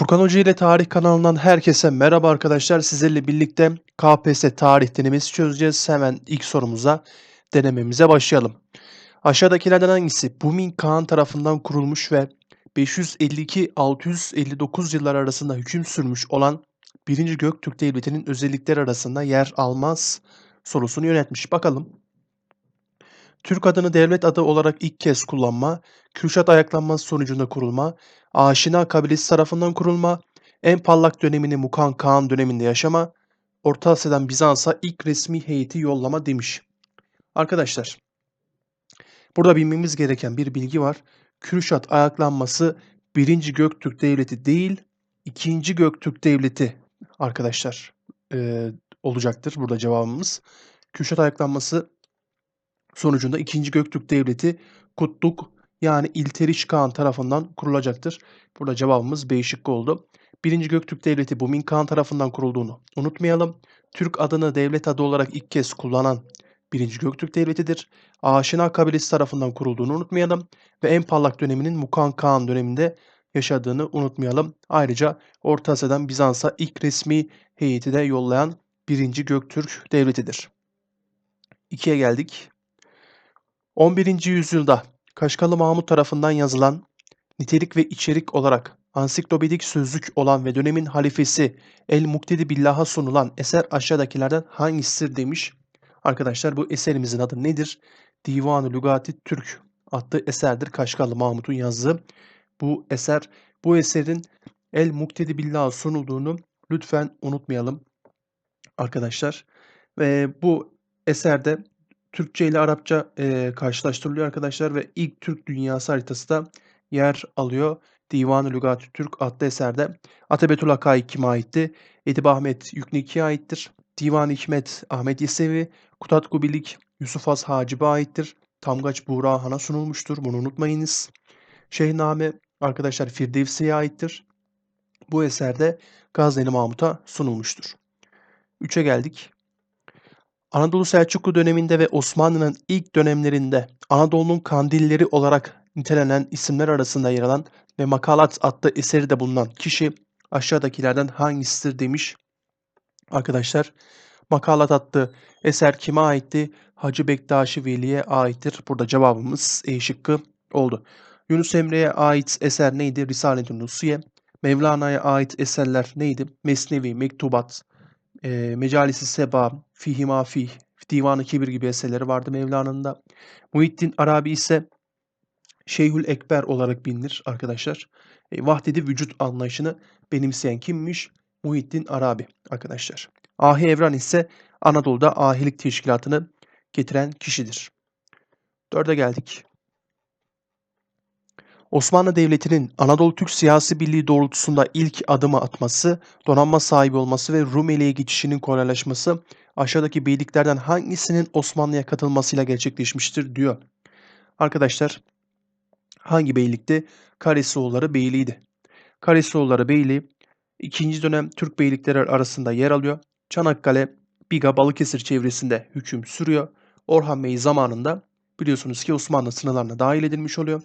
Furkan Hoca ile Tarih kanalından herkese merhaba arkadaşlar. Sizlerle birlikte KPSS tarih denemesi çözeceğiz. Hemen ilk sorumuza denememize başlayalım. Aşağıdakilerden hangisi Bumin Kağan tarafından kurulmuş ve 552-659 yıllar arasında hüküm sürmüş olan 1. Göktürk Devleti'nin özellikleri arasında yer almaz sorusunu yönetmiş. Bakalım. Türk adını devlet adı olarak ilk kez kullanma, Kürşat ayaklanması sonucunda kurulma, Aşina kabilesi tarafından kurulma, en parlak dönemini Mukan Kağan döneminde yaşama, Orta Asya'dan Bizans'a ilk resmi heyeti yollama demiş. Arkadaşlar, burada bilmemiz gereken bir bilgi var. Kürşat ayaklanması 1. Göktürk Devleti değil, 2. Göktürk Devleti arkadaşlar e, olacaktır burada cevabımız. Kürşat ayaklanması sonucunda 2. Göktürk Devleti Kutluk yani İlteriş Kağan tarafından kurulacaktır. Burada cevabımız B şıkkı oldu. 1. Göktürk Devleti Bumin Kağan tarafından kurulduğunu unutmayalım. Türk adını devlet adı olarak ilk kez kullanan 1. Göktürk Devleti'dir. Aşina kabilesi tarafından kurulduğunu unutmayalım. Ve en parlak döneminin Mukan Kağan döneminde yaşadığını unutmayalım. Ayrıca Orta Asya'dan Bizans'a ilk resmi heyeti de yollayan 1. Göktürk Devleti'dir. 2'ye geldik. 11. yüzyılda Kaşgalı Mahmut tarafından yazılan, nitelik ve içerik olarak ansiklopedik sözlük olan ve dönemin halifesi El-Muktedi Billah'a sunulan eser aşağıdakilerden hangisidir demiş. Arkadaşlar bu eserimizin adı nedir? Divan-ı Lugati Türk adlı eserdir. Kaşgalı Mahmut'un yazdığı bu eser. Bu eserin El-Muktedi Billah'a sunulduğunu lütfen unutmayalım arkadaşlar. Ve bu eserde Türkçe ile Arapça e, karşılaştırılıyor arkadaşlar ve ilk Türk dünyası haritası da yer alıyor. Divan-ı Lügat Türk adlı eserde Atabetül Hakai kime aitti? Edip Ahmet Yükneki'ye aittir. Divan-ı Hikmet Ahmet Yesevi, Kutat Kubilik Yusuf Az Hacib'e aittir. Tamgaç Buğra Han'a sunulmuştur. Bunu unutmayınız. Şeyhname arkadaşlar Firdevsi'ye aittir. Bu eserde Gazneli Mahmut'a sunulmuştur. 3'e geldik. Anadolu Selçuklu döneminde ve Osmanlı'nın ilk dönemlerinde Anadolu'nun kandilleri olarak nitelenen isimler arasında yer alan ve Makalat adlı eseri de bulunan kişi aşağıdakilerden hangisidir demiş. Arkadaşlar Makalat adlı eser kime aitti? Hacı Bektaşi Veli'ye aittir. Burada cevabımız E şıkkı oldu. Yunus Emre'ye ait eser neydi? Risale-i Nusiye. Mevlana'ya ait eserler neydi? Mesnevi, Mektubat, e, Mecalisi Seba, Fihi Mafih, Divan-ı Kibir gibi eserleri vardı Mevlana'nın da. Muhittin Arabi ise Şeyhül Ekber olarak bilinir arkadaşlar. E, vahdedi vücut anlayışını benimseyen kimmiş? Muhittin Arabi arkadaşlar. Ahi Evran ise Anadolu'da ahilik teşkilatını getiren kişidir. Dörde geldik. Osmanlı Devleti'nin Anadolu Türk siyasi birliği doğrultusunda ilk adımı atması, donanma sahibi olması ve Rumeli'ye geçişinin kolaylaşması aşağıdaki beyliklerden hangisinin Osmanlı'ya katılmasıyla gerçekleşmiştir diyor. Arkadaşlar hangi beylikti? Karesioğulları Beyliği'ydi. Karesioğulları Beyliği ikinci dönem Türk beylikleri arasında yer alıyor. Çanakkale, Biga, Balıkesir çevresinde hüküm sürüyor. Orhan Bey zamanında biliyorsunuz ki Osmanlı sınırlarına dahil edilmiş oluyor.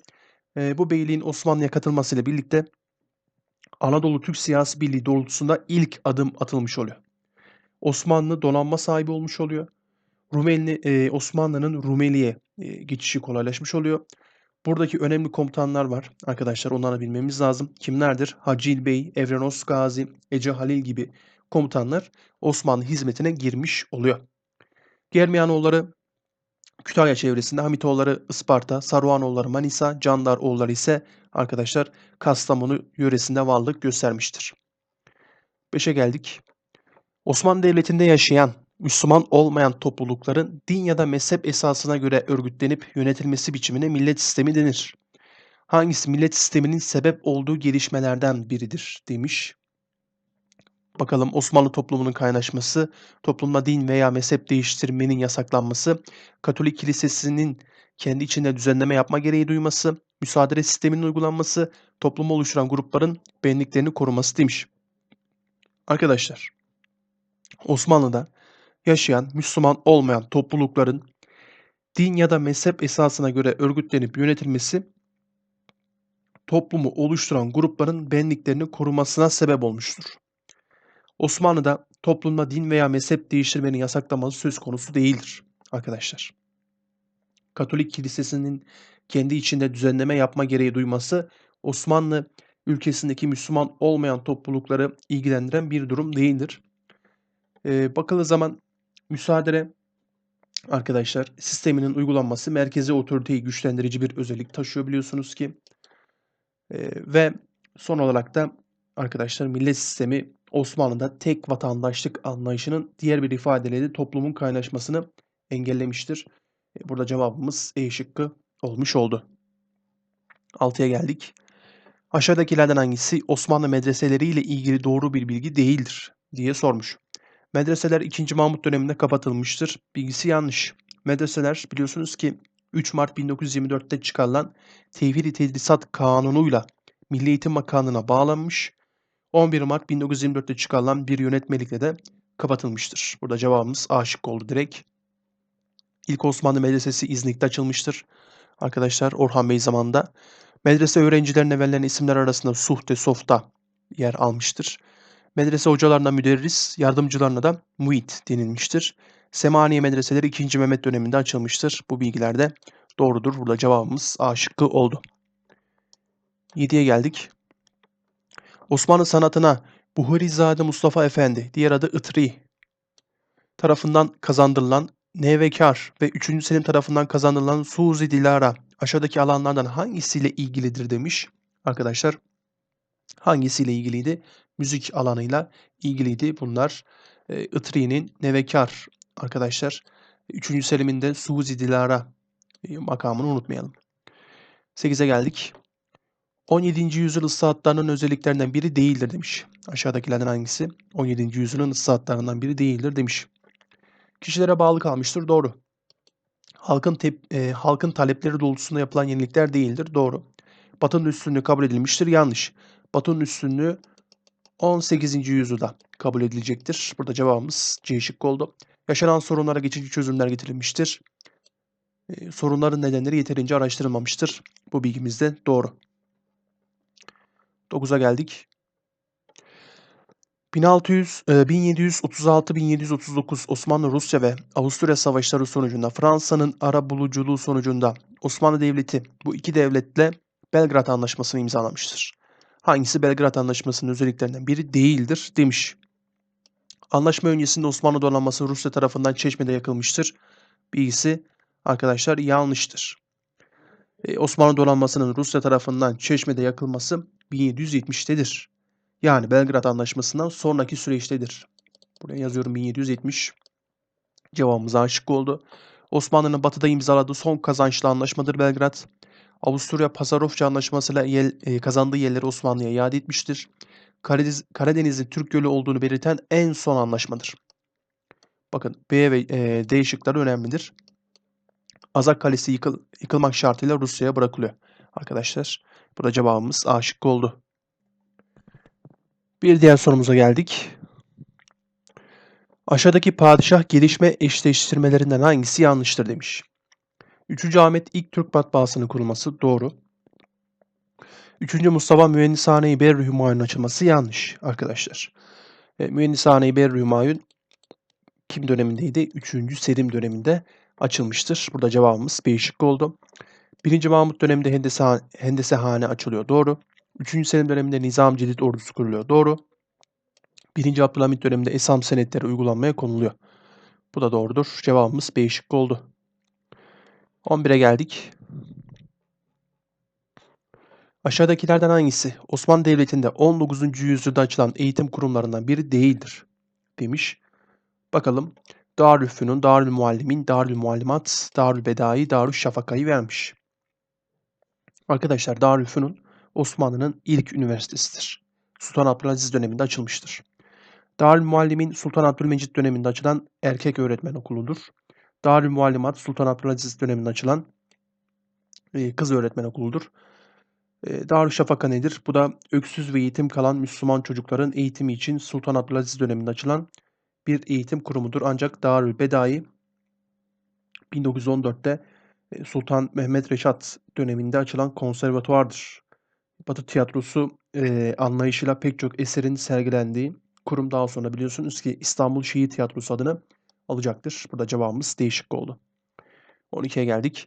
E, bu beyliğin Osmanlı'ya katılmasıyla birlikte Anadolu Türk siyasi birliği doğrultusunda ilk adım atılmış oluyor. Osmanlı donanma sahibi olmuş oluyor. Rumeli, e, Osmanlı'nın Rumeli'ye e, geçişi kolaylaşmış oluyor. Buradaki önemli komutanlar var arkadaşlar onları bilmemiz lazım. Kimlerdir? Hacil Bey, Evrenos Gazi, Ece Halil gibi komutanlar Osmanlı hizmetine girmiş oluyor. Germiyanoğulları Kütahya çevresinde Hamitoğulları Isparta, Saruhanoğulları Manisa, Candaroğulları ise arkadaşlar Kastamonu yöresinde varlık göstermiştir. 5'e geldik. Osmanlı Devleti'nde yaşayan Müslüman olmayan toplulukların din ya da mezhep esasına göre örgütlenip yönetilmesi biçimine millet sistemi denir. Hangisi millet sisteminin sebep olduğu gelişmelerden biridir demiş. Bakalım Osmanlı toplumunun kaynaşması, toplumda din veya mezhep değiştirmenin yasaklanması, Katolik kilisesinin kendi içinde düzenleme yapma gereği duyması, müsaade sisteminin uygulanması, toplumu oluşturan grupların benliklerini koruması demiş. Arkadaşlar, Osmanlı'da yaşayan Müslüman olmayan toplulukların din ya da mezhep esasına göre örgütlenip yönetilmesi toplumu oluşturan grupların benliklerini korumasına sebep olmuştur. Osmanlı'da toplumda din veya mezhep değiştirmenin yasaklaması söz konusu değildir arkadaşlar. Katolik Kilisesi'nin kendi içinde düzenleme yapma gereği duyması Osmanlı ülkesindeki Müslüman olmayan toplulukları ilgilendiren bir durum değildir. Ee, bakıldığı zaman müsaade arkadaşlar sisteminin uygulanması merkezi otoriteyi güçlendirici bir özellik taşıyor biliyorsunuz ki. Ee, ve son olarak da arkadaşlar millet sistemi Osmanlı'da tek vatandaşlık anlayışının diğer bir ifadeyle de toplumun kaynaşmasını engellemiştir. E, burada cevabımız E şıkkı olmuş oldu. 6'ya geldik. Aşağıdakilerden hangisi Osmanlı medreseleri ile ilgili doğru bir bilgi değildir diye sormuş. Medreseler 2. Mahmut döneminde kapatılmıştır. Bilgisi yanlış. Medreseler biliyorsunuz ki 3 Mart 1924'te çıkarılan Tevhid-i Tedrisat Kanunu'yla Milli Eğitim Bakanlığı'na bağlanmış. 11 Mart 1924'te çıkarılan bir yönetmelikle de kapatılmıştır. Burada cevabımız A şıkkı oldu direkt. İlk Osmanlı Medresesi İznik'te açılmıştır. Arkadaşlar Orhan Bey zamanında. Medrese öğrencilerine verilen isimler arasında Suhte, Softa yer almıştır. Medrese hocalarına müderris, yardımcılarına da muit denilmiştir. Semaniye medreseleri 2. Mehmet döneminde açılmıştır. Bu bilgiler de doğrudur. Burada cevabımız A şıkkı oldu. 7'ye geldik. Osmanlı sanatına Buharizade Mustafa Efendi, diğer adı Itri tarafından kazandırılan Nevekar ve 3. Selim tarafından kazanılan Suzi Dilara aşağıdaki alanlardan hangisiyle ilgilidir demiş arkadaşlar. Hangisiyle ilgiliydi? Müzik alanıyla ilgiliydi. Bunlar e, Itri'nin Nevekar arkadaşlar. 3. Selim'in de Suzi Dilara e, makamını unutmayalım. 8'e geldik. 17. yüzyıl ıslahatlarının özelliklerinden biri değildir demiş. Aşağıdakilerden hangisi? 17. yüzyılın ıslahatlarından biri değildir demiş kişilere bağlı kalmıştır. Doğru. Halkın tep, e, halkın talepleri doğrultusunda yapılan yenilikler değildir. Doğru. Batı'nın üstünlüğü kabul edilmiştir. Yanlış. Batı'nın üstünlüğü 18. yüzyılda kabul edilecektir. Burada cevabımız C şıkkı oldu. Yaşanan sorunlara geçici çözümler getirilmiştir. E, sorunların nedenleri yeterince araştırılmamıştır. Bu bilgimiz de doğru. 9'a geldik. 1600, 1736-1739 Osmanlı-Rusya ve Avusturya savaşları sonucunda Fransa'nın ara buluculuğu sonucunda Osmanlı Devleti bu iki devletle Belgrad Anlaşması'nı imzalamıştır. Hangisi Belgrad Anlaşması'nın özelliklerinden biri değildir demiş. Anlaşma öncesinde Osmanlı donanması Rusya tarafından Çeşme'de yakılmıştır. Bilgisi arkadaşlar yanlıştır. Ee, Osmanlı donanmasının Rusya tarafından Çeşme'de yakılması 1770'tedir. Yani Belgrad Anlaşması'ndan sonraki süreçtedir. Buraya yazıyorum 1770. Cevabımız aşık oldu. Osmanlı'nın batıda imzaladığı son kazançlı anlaşmadır Belgrad. Avusturya Pasarofça Anlaşması'yla yer, e, kazandığı yerleri Osmanlı'ya iade etmiştir. Karadeniz, Karadeniz'in Türk Gölü olduğunu belirten en son anlaşmadır. Bakın B ve e, D şıkları önemlidir. Azak Kalesi yıkıl, yıkılmak şartıyla Rusya'ya bırakılıyor. Arkadaşlar burada cevabımız A şıkkı oldu. Bir diğer sorumuza geldik. Aşağıdaki padişah gelişme eşleştirmelerinden hangisi yanlıştır demiş. 3. Ahmet ilk Türk matbaasının kurulması doğru. 3. Mustafa Mühendishane-i Berri Hümayun açılması yanlış arkadaşlar. E, Mühendishane-i Berri Hümayun kim dönemindeydi? 3. Selim döneminde açılmıştır. Burada cevabımız B şıkkı oldu. 1. Mahmut döneminde Hendesehane, Hendesehane açılıyor. Doğru. 3. Selim döneminde Nizam Cedid ordusu kuruluyor. Doğru. 1. Abdülhamit döneminde Esam senetleri uygulanmaya konuluyor. Bu da doğrudur. Cevabımız B şıkkı oldu. 11'e geldik. Aşağıdakilerden hangisi Osmanlı Devleti'nde 19. yüzyılda açılan eğitim kurumlarından biri değildir? Demiş. Bakalım. Darülfünun, Darül Muallimin, Darül Muallimat, Darül Bedai, Darül Şafaka'yı vermiş. Arkadaşlar Darülfünun Osmanlı'nın ilk üniversitesidir. Sultan Abdülaziz döneminde açılmıştır. Darül Muallimin Sultan Abdülmecit döneminde açılan erkek öğretmen okuludur. Darül Muallimat Sultan Abdülaziz döneminde açılan e, kız öğretmen okuludur. E, Darüşşafaka nedir? Bu da öksüz ve yetim kalan Müslüman çocukların eğitimi için Sultan Abdülaziz döneminde açılan bir eğitim kurumudur. Ancak Darül Bedai 1914'te e, Sultan Mehmet Reşat döneminde açılan konservatuvardır. Batı tiyatrosu eee, anlayışıyla pek çok eserin sergilendiği kurum daha sonra biliyorsunuz ki İstanbul Şehir Tiyatrosu adını alacaktır. Burada cevabımız değişik oldu. 12'ye geldik.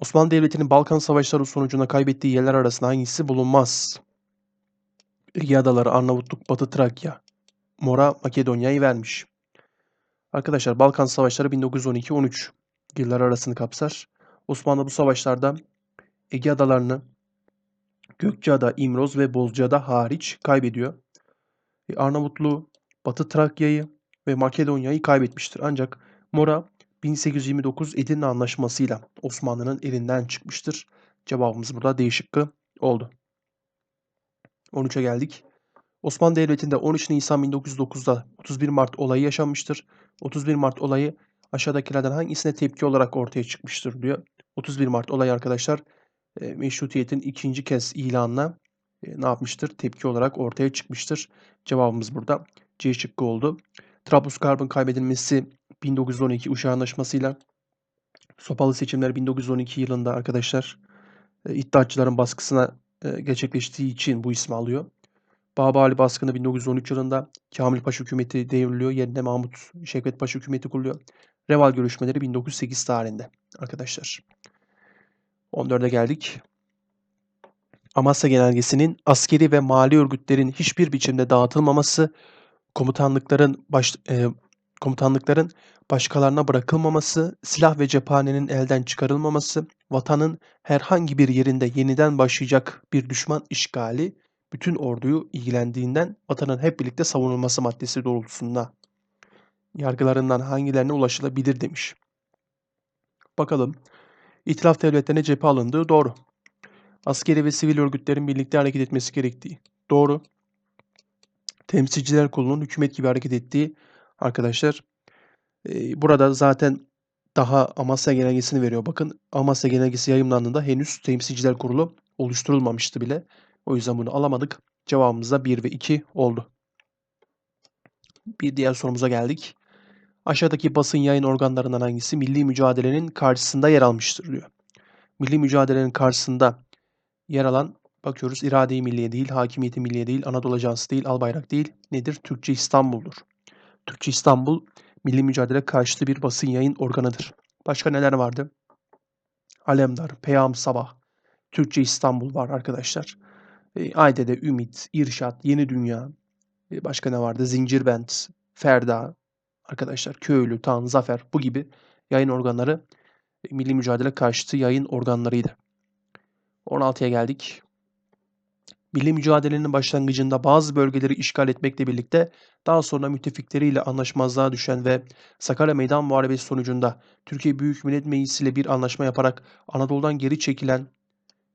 Osmanlı Devleti'nin Balkan Savaşları sonucunda kaybettiği yerler arasında hangisi bulunmaz? Ege Adaları, Arnavutluk, Batı Trakya, Mora, Makedonya'yı vermiş. Arkadaşlar Balkan Savaşları 1912-13 yıllar arasını kapsar. Osmanlı bu savaşlarda Ege Adalarını, Gökçeada, İmroz ve Bozcaada hariç kaybediyor. E, Arnavutluğu, Batı Trakya'yı ve Makedonya'yı kaybetmiştir. Ancak Mora 1829 Edirne Anlaşması'yla Osmanlı'nın elinden çıkmıştır. Cevabımız burada D oldu. 13'e geldik. Osmanlı Devleti'nde 13 Nisan 1909'da 31 Mart olayı yaşanmıştır. 31 Mart olayı aşağıdakilerden hangisine tepki olarak ortaya çıkmıştır diyor. 31 Mart olayı arkadaşlar e, meşrutiyetin ikinci kez ilanına e, ne yapmıştır? Tepki olarak ortaya çıkmıştır. Cevabımız burada C şıkkı oldu. Trablusgarb'ın kaybedilmesi 1912 Uşak Anlaşması'yla Sopalı seçimler 1912 yılında arkadaşlar e, iddiatçıların baskısına e, gerçekleştiği için bu ismi alıyor. Babali baskını 1913 yılında Kamil Paşa hükümeti devriliyor. Yerine Mahmut Şevket Paşa hükümeti kuruluyor. Reval görüşmeleri 1908 tarihinde arkadaşlar. 14'e geldik. Amasya Genelgesi'nin askeri ve mali örgütlerin hiçbir biçimde dağıtılmaması, komutanlıkların baş, e, komutanlıkların başkalarına bırakılmaması, silah ve cephanenin elden çıkarılmaması, vatanın herhangi bir yerinde yeniden başlayacak bir düşman işgali, bütün orduyu ilgilendiğinden vatanın hep birlikte savunulması maddesi doğrultusunda yargılarından hangilerine ulaşılabilir demiş. Bakalım. İtilaf devletlerine cephe alındığı doğru. Askeri ve sivil örgütlerin birlikte hareket etmesi gerektiği doğru. Temsilciler Kurulu'nun hükümet gibi hareket ettiği arkadaşlar e, burada zaten daha Amasya Genelgesi'ni veriyor. Bakın Amasya Genelgesi yayımlandığında henüz Temsilciler Kurulu oluşturulmamıştı bile. O yüzden bunu alamadık. Cevabımız da 1 ve 2 oldu. Bir diğer sorumuza geldik. Aşağıdaki basın yayın organlarından hangisi milli mücadelenin karşısında yer almıştır diyor. Milli mücadelenin karşısında yer alan bakıyoruz irade-i milliye değil, hakimiyeti milliye değil, Anadolu Ajansı değil, Albayrak değil. Nedir? Türkçe İstanbul'dur. Türkçe İstanbul milli mücadele karşıtı bir basın yayın organıdır. Başka neler vardı? Alemdar, Peyam Sabah, Türkçe İstanbul var arkadaşlar. E, Ayde'de Ümit, İrşat, Yeni Dünya, e, başka ne vardı? Zincirbent, Ferda, arkadaşlar Köylü, Tan, Zafer bu gibi yayın organları e, milli mücadele karşıtı yayın organlarıydı. 16'ya geldik. Milli mücadelenin başlangıcında bazı bölgeleri işgal etmekle birlikte daha sonra müttefikleriyle anlaşmazlığa düşen ve Sakarya Meydan Muharebesi sonucunda Türkiye Büyük Millet Meclisi ile bir anlaşma yaparak Anadolu'dan geri çekilen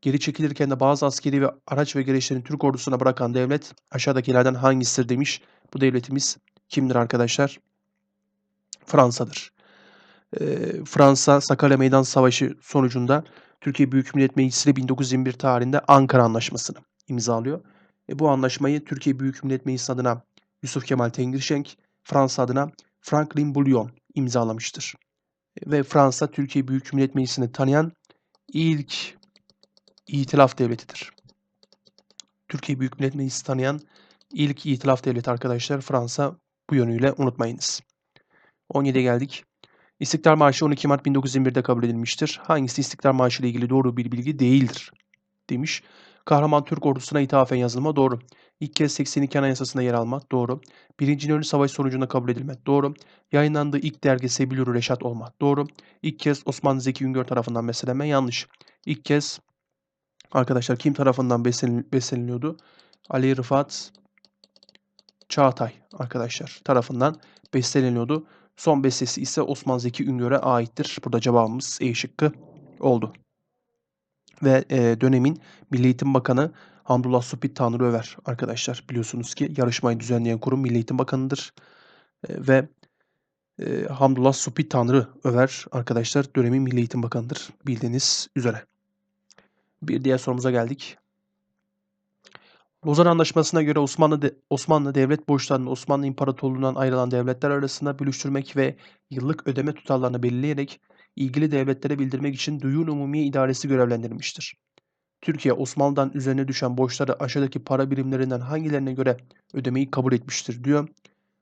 Geri çekilirken de bazı askeri ve araç ve gereçlerini Türk ordusuna bırakan devlet aşağıdakilerden hangisidir demiş. Bu devletimiz kimdir arkadaşlar? Fransa'dır. Fransa Sakarya Meydan Savaşı sonucunda Türkiye Büyük Millet Meclisi ile 1921 tarihinde Ankara Anlaşması'nı imzalıyor. E, bu anlaşmayı Türkiye Büyük Millet Meclisi adına Yusuf Kemal Tengirşenk, Fransa adına Franklin Bouillon imzalamıştır. E, ve Fransa Türkiye Büyük Millet Meclisi'ni tanıyan ilk itilaf devletidir. Türkiye Büyük Millet Meclisi tanıyan ilk itilaf devleti arkadaşlar Fransa bu yönüyle unutmayınız. 17'ye geldik. İstiklal Marşı 12 Mart 1921'de kabul edilmiştir. Hangisi İstiklal Marşı ile ilgili doğru bir bilgi değildir demiş. Kahraman Türk ordusuna ithafen yazılma doğru. İlk kez 82 Anayasası'nda yer almak doğru. Birinci İnönü Savaş sonucunda kabul edilmek doğru. Yayınlandığı ilk dergi Sebilür Reşat olmak doğru. İlk kez Osman Zeki Üngör tarafından beslenme yanlış. İlk kez Arkadaşlar kim tarafından besleniliyordu? Ali Rıfat Çağatay arkadaşlar tarafından besleniliyordu. Son bestesi ise Osman Zeki Üngör'e aittir. Burada cevabımız E şıkkı oldu. Ve e, dönemin Milli Eğitim Bakanı Hamdullah Supit Tanrıöver arkadaşlar biliyorsunuz ki yarışmayı düzenleyen kurum Milli Eğitim Bakanı'dır. E, ve e, Hamdullah Supit Tanrı Över arkadaşlar dönemin Milli Eğitim Bakanı'dır bildiğiniz üzere. Bir diğer sorumuza geldik. Lozan Anlaşması'na göre Osmanlı de, Osmanlı devlet borçlarını Osmanlı İmparatorluğu'ndan ayrılan devletler arasında bölüştürmek ve yıllık ödeme tutarlarını belirleyerek ilgili devletlere bildirmek için Duyun Umumiye İdaresi görevlendirilmiştir. Türkiye Osmanlı'dan üzerine düşen borçları aşağıdaki para birimlerinden hangilerine göre ödemeyi kabul etmiştir diyor.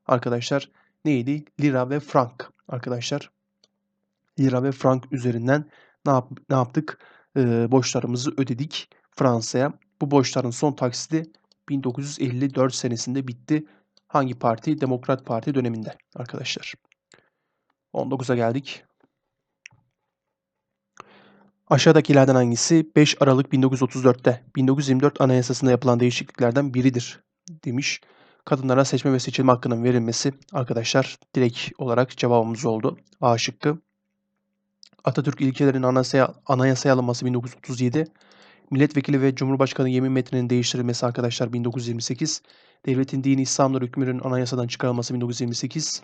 Arkadaşlar neydi? Lira ve frank arkadaşlar. Lira ve frank üzerinden ne, yap ne yaptık? Ee, borçlarımızı ödedik Fransa'ya. Bu borçların son taksidi 1954 senesinde bitti. Hangi parti? Demokrat Parti döneminde arkadaşlar. 19'a geldik. Aşağıdakilerden hangisi 5 Aralık 1934'te 1924 Anayasası'nda yapılan değişikliklerden biridir demiş. Kadınlara seçme ve seçilme hakkının verilmesi arkadaşlar direkt olarak cevabımız oldu. A şıkkı. Atatürk ilkelerinin anayasaya, anayasaya alınması 1937. Milletvekili ve Cumhurbaşkanı yemin metninin değiştirilmesi arkadaşlar 1928. Devletin dini İslamlar hükmünün anayasadan çıkarılması 1928.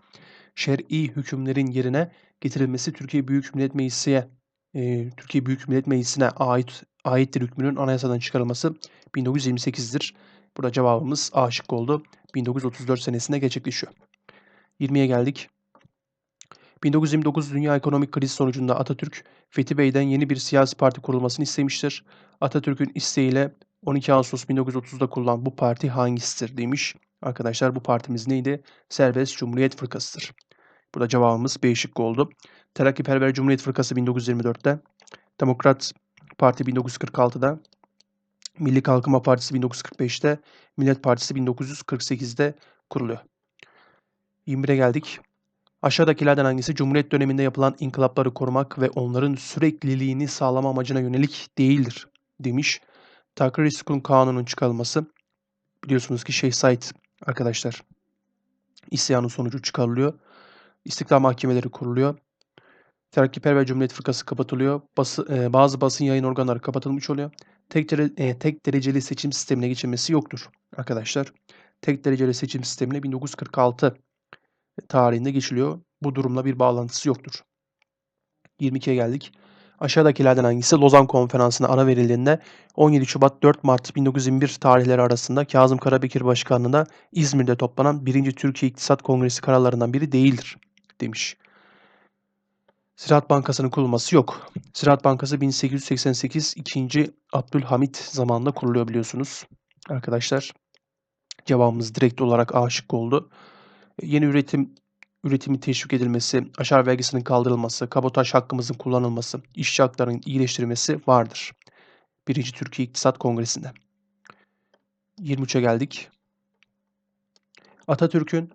Şer'i hükümlerin yerine getirilmesi Türkiye Büyük Millet Meclisi'ye e, Türkiye Büyük Millet Meclisi'ne ait aittir hükmünün anayasadan çıkarılması 1928'dir. Burada cevabımız A şıkkı oldu. 1934 senesinde gerçekleşiyor. 20'ye geldik. 1929 Dünya Ekonomik Krizi sonucunda Atatürk, Fethi Bey'den yeni bir siyasi parti kurulmasını istemiştir. Atatürk'ün isteğiyle 12 Ağustos 1930'da kurulan bu parti hangisidir demiş. Arkadaşlar bu partimiz neydi? Serbest Cumhuriyet Fırkası'dır. Burada cevabımız B şıkkı oldu. Terakkiperver Cumhuriyet Fırkası 1924'te, Demokrat Parti 1946'da, Milli Kalkınma Partisi 1945'te, Millet Partisi 1948'de kuruluyor. 21'e geldik. Aşağıdakilerden hangisi Cumhuriyet döneminde yapılan inkılapları korumak ve onların sürekliliğini sağlama amacına yönelik değildir demiş. Takrir Sukun Kanunu'nun çıkarılması biliyorsunuz ki Şeyh Said arkadaşlar isyanın sonucu çıkarılıyor. İstiklal mahkemeleri kuruluyor. Terakkiperver Cumhuriyet Fırkası kapatılıyor. Bası, e, bazı basın yayın organları kapatılmış oluyor. Tek, dere, e, tek dereceli seçim sistemine geçilmesi yoktur arkadaşlar. Tek dereceli seçim sistemine 1946 tarihinde geçiliyor. Bu durumla bir bağlantısı yoktur. 22'ye geldik. Aşağıdakilerden hangisi Lozan Konferansı'na ara verildiğinde 17 Şubat 4 Mart 1921 tarihleri arasında Kazım Karabekir Başkanlığı'nda İzmir'de toplanan 1. Türkiye İktisat Kongresi kararlarından biri değildir demiş. Ziraat Bankası'nın kurulması yok. Ziraat Bankası 1888 2. Abdülhamit zamanında kuruluyor biliyorsunuz. Arkadaşlar cevabımız direkt olarak A şıkkı oldu. Yeni üretim üretimi teşvik edilmesi, aşar vergisinin kaldırılması, kabotaj hakkımızın kullanılması, işçi haklarının iyileştirilmesi vardır. 1. Türkiye İktisat Kongresi'nde. 23'e geldik. Atatürk'ün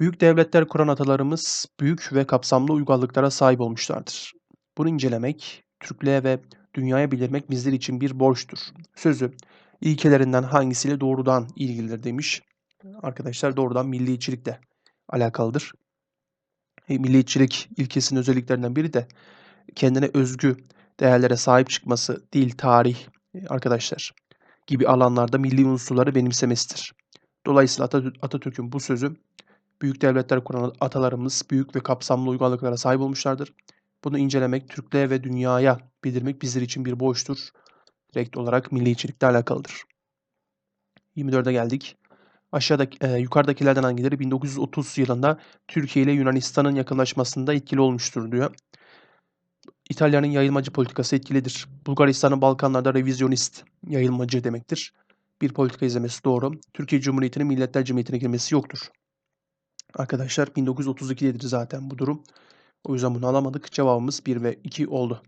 büyük devletler kuran atalarımız büyük ve kapsamlı uygarlıklara sahip olmuşlardır. Bunu incelemek, Türklüğe ve dünyaya bildirmek bizler için bir borçtur. Sözü ilkelerinden hangisiyle doğrudan ilgilidir demiş. Arkadaşlar doğrudan milliyetçilikle alakalıdır. E, milliyetçilik ilkesinin özelliklerinden biri de kendine özgü değerlere sahip çıkması, dil, tarih e, arkadaşlar gibi alanlarda milli unsurları benimsemesidir. Dolayısıyla Atatürk'ün bu sözü büyük devletler kuran atalarımız büyük ve kapsamlı uygarlıklara sahip olmuşlardır. Bunu incelemek, Türklüğe ve dünyaya bildirmek bizler için bir borçtur. Direkt olarak milliyetçilikle alakalıdır. 24'e geldik. Aşağıdaki, e, yukarıdakilerden hangileri 1930 yılında Türkiye ile Yunanistan'ın yakınlaşmasında etkili olmuştur diyor. İtalya'nın yayılmacı politikası etkilidir. Bulgaristan'ın Balkanlarda revizyonist, yayılmacı demektir. Bir politika izlemesi doğru. Türkiye Cumhuriyeti'nin Milletler Cemiyeti'ne girmesi yoktur. Arkadaşlar 1932'dedir zaten bu durum. O yüzden bunu alamadık. Cevabımız 1 ve 2 oldu.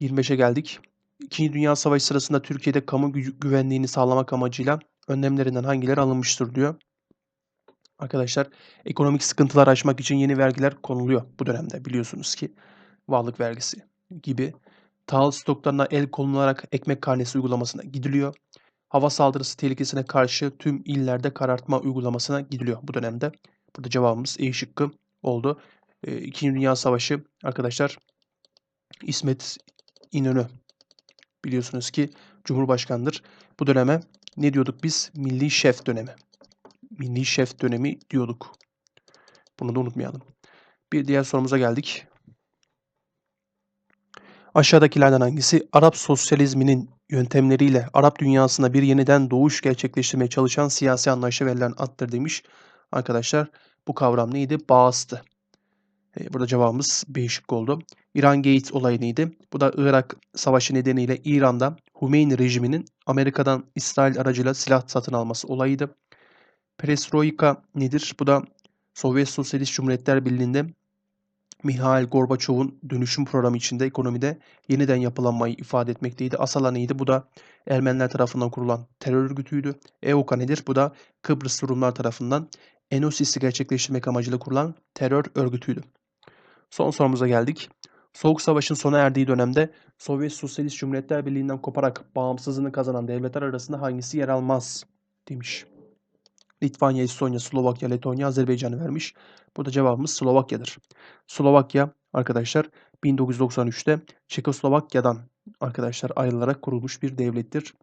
25'e geldik. İkinci Dünya Savaşı sırasında Türkiye'de kamu güvenliğini sağlamak amacıyla önlemlerinden hangileri alınmıştır diyor. Arkadaşlar ekonomik sıkıntılar aşmak için yeni vergiler konuluyor bu dönemde biliyorsunuz ki. Varlık vergisi gibi. Tahıl stoklarına el konularak ekmek karnesi uygulamasına gidiliyor. Hava saldırısı tehlikesine karşı tüm illerde karartma uygulamasına gidiliyor bu dönemde. Burada cevabımız E şıkkı oldu. İkinci Dünya Savaşı arkadaşlar İsmet İnönü biliyorsunuz ki Cumhurbaşkanıdır. Bu döneme ne diyorduk biz? Milli şef dönemi. Milli şef dönemi diyorduk. Bunu da unutmayalım. Bir diğer sorumuza geldik. Aşağıdakilerden hangisi Arap sosyalizminin yöntemleriyle Arap dünyasında bir yeniden doğuş gerçekleştirmeye çalışan siyasi anlayışa verilen addır demiş. Arkadaşlar bu kavram neydi? Bağızdı. Eee, burada cevabımız B oldu. İran Gate olayı neydi? Bu da Irak Savaşı nedeniyle İran'da Hümeyni rejiminin Amerika'dan İsrail aracıyla silah satın alması olayıydı. Perestroika nedir? Bu da Sovyet Sosyalist Cumhuriyetler Birliği'nde Mihail Gorbaçov'un dönüşüm programı içinde ekonomide yeniden yapılanmayı ifade etmekteydi. Asala neydi? Bu da Ermeniler tarafından kurulan terör örgütüydü. EOKA nedir? Bu da Kıbrıs Rumlar tarafından Enosis'i gerçekleştirmek amacıyla kurulan terör örgütüydü. Son sorumuza geldik. Soğuk Savaş'ın sona erdiği dönemde Sovyet Sosyalist Cumhuriyetler Birliği'nden koparak bağımsızlığını kazanan devletler arasında hangisi yer almaz demiş. Litvanya, Estonya, Slovakya, Letonya, Azerbaycan'ı vermiş. Burada cevabımız Slovakya'dır. Slovakya arkadaşlar 1993'te Çekoslovakya'dan arkadaşlar ayrılarak kurulmuş bir devlettir.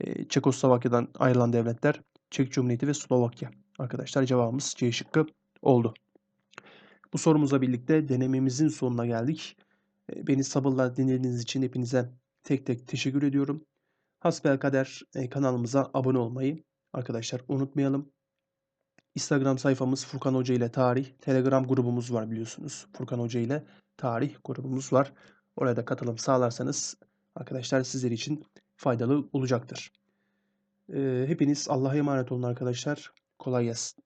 Ee, Çekoslovakya'dan ayrılan devletler Çek Cumhuriyeti ve Slovakya. Arkadaşlar cevabımız C şıkkı oldu. Bu sorumuzla birlikte denememizin sonuna geldik. Ee, Beni sabırla dinlediğiniz için hepinize tek tek teşekkür ediyorum. Hasbelkader e, kanalımıza abone olmayı arkadaşlar unutmayalım. Instagram sayfamız Furkan Hoca ile Tarih. Telegram grubumuz var biliyorsunuz. Furkan Hoca ile Tarih grubumuz var. Oraya da katılım sağlarsanız arkadaşlar sizler için faydalı olacaktır. Ee, hepiniz Allah'a emanet olun arkadaşlar. Kolay gelsin.